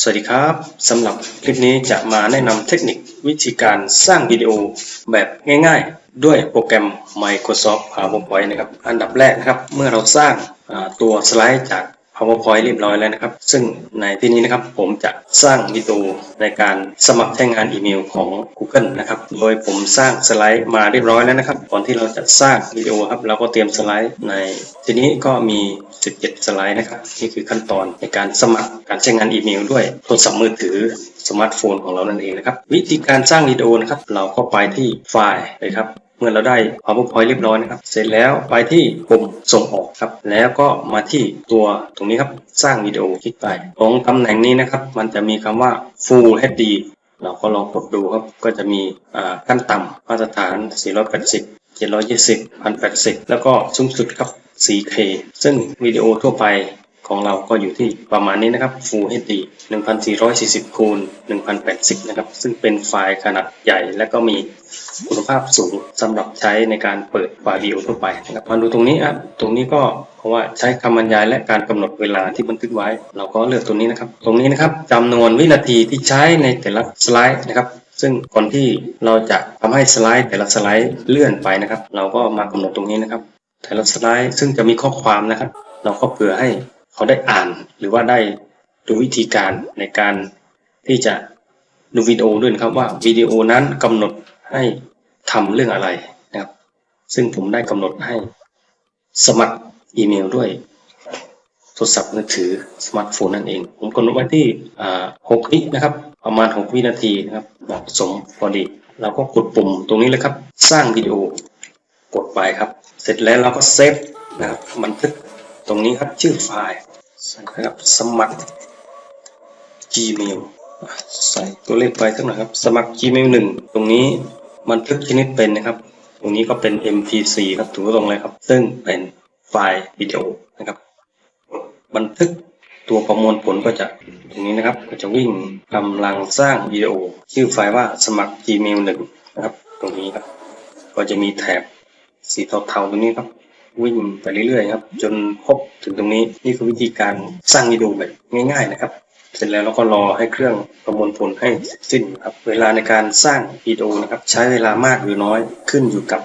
สวัสดีครับสำหรับคลิปนี้จะมาแนะนำเทคนิควิธีการสร้างวิดีโอแบบง่ายๆ ด้วยโปรแกรม Microsoft PowerPoint นะครับ อันดับแรกนะครับ เมื่อเราสร้างตัวสไลด์จาก PowerPoint เรียบร้อยแล้วนะครับ ซึ่งในที่นี้นะครับผมจะสร้างวิดีโอในการสมัครใช้งานอีเมลของ Google นะครับ โดยผมสร้างสไลด์มาเรียบร้อยแล้วนะครับ ก่อนที่เราจะสร้างวิดีโอครับเราก็เตรียมสไลด์ในทีนี้ก็มี 17 สไลด์นะครับ นี่คือขั้นตอนในการสมัครการใช้งานอีเมลด้วยโทรศัพท์มือถือสมาร์ทโฟนของเรานั่นเองนะครับ วิธีการสร้างวิดีโอนะครับ เราก็ไปที่ไฟล์เลยครับ เมื่อเราได้ PowerPoint เรียบร้อยนะครับ เสร็จแล้วไปที่ปุ่มส่งออกครับ แล้วก็มาที่ตัวตรงนี้ครับ สร้างวิดีโอคลิกไป ตรงตำแหน่งนี้นะครับ มันจะมีคำว่า Full HD เราก็ลองกดดูครับ ก็จะมีขั้นต่ำมาตรฐาน 480 720 1080 แล้วก็สูงสุดครับ 4K ซึ่งวิดีโอทั่วไป ของเราก็อยู่ที่ประมาณนี้นะครับ Full HD 1440คูณ1080นะครับ ซึ่งเป็นไฟล์ขนาดใหญ่ และก็มีคุณภาพสูงสำหรับใช้ในการเปิดไฟล์วิดีโอทั่วไปนะครับมาดูตรงนี้ครับ ตรงนี้ก็เพราะว่าใช้คำบรรยายและการกำหนดเวลาที่บันทึกไว้ เราก็เลือกตรงนี้นะครับ ตรงนี้นะครับจำนวนวินาทีที่ใช้ในแต่ละสไลด์นะครับซึ่งก่อนที่เราจะทำให้สไลด์แต่ละสไลด์เลื่อนไปนะครับ เราก็มากำหนดตรงนี้นะครับ แต่ละสไลด์ซึ่งจะมีข้อความนะครับ เราก็เผื่อให้ เขาได้อ่านหรือว่าได้ดูวิธีการในการที่จะดูวิดีโอด้วยนะครับว่าวิดีโอนั้นกำหนดให้ทำเรื่องอะไรนะครับ ซึ่งผมได้กำหนดให้สมัครอีเมลด้วยโทรศัพท์มือถือสมาร์ทโฟนนั่นเอง ผมกำหนดไว้ที่6วินะครับ ประมาณ 6 วินาทีนะครับเหมาะสมพอดีเราก็กดปุ่มตรงนี้เลยครับ สร้างวิดีโอกดไปครับ เสร็จแล้วเราก็เซฟนะครับบันทึก ตรงนี้ครับชื่อไฟล์ใส่นะครับสมัคร Gmail ใส่ตัวเลขไปสักหน่อยครับ สมัคร Gmail 1 ตรงนี้บันทึกชนิดเป็นนะครับ ตรงนี้ก็เป็น MP4 ครับถูกตรงเลยครับ ซึ่งเป็นไฟล์วิดีโอนะครับ บันทึกตัวประมวลผลก็จะตรงนี้นะครับ ก็จะวิ่งกำลังสร้างวิดีโอ ชื่อไฟล์ว่าสมัคร Gmail 1 นะครับ ตรงนี้ครับ ก็จะมีแถบสีเทาๆตรงนี้ครับ วิ่งไปเรื่อยๆครับ จนครบถึงตรงนี้นี่คือวิธีการสร้างวิดีโอแบบง่าย ๆ นะครับ เสร็จแล้วเราก็รอให้เครื่องประมวลผลให้เสร็จสิ้นครับ เวลาในการสร้างวิดีโอนะครับ ใช้เวลามากหรือน้อยขึ้นอยู่กับ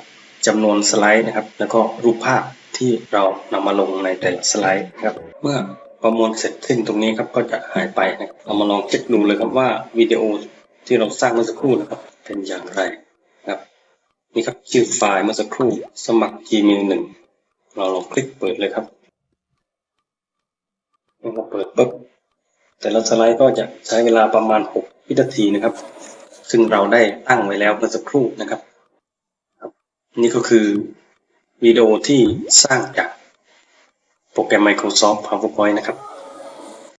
จำนวนสไลด์นะครับ แล้วก็รูปภาพที่เรานำมาลงในแต่ละสไลด์นะครับ เมื่อประมวลเสร็จสิ้นตรงนี้ครับก็จะหายไปนะครับเรามาลองเช็คดูเลยครับว่าวิดีโอที่เราสร้างเมื่อสักครู่นะครับ เป็นอย่างไรนะครับนี่ครับชื่อไฟล์เมื่อสักครู่สมัคร Gmail หนึ่ง เราลองคลิกเปิดเลยครับเมื่อเราเปิดปุ๊บแต่ละสไลด์ก็จะใช้เวลาประมาณ6วินาทีนะครับ ซึ่งเราได้ตั้งไว้แล้วเมื่อสักครู่นะครับครับนี่ก็คือวิดีโอที่สร้างจากโปรแกรม Microsoft PowerPoint นะครับ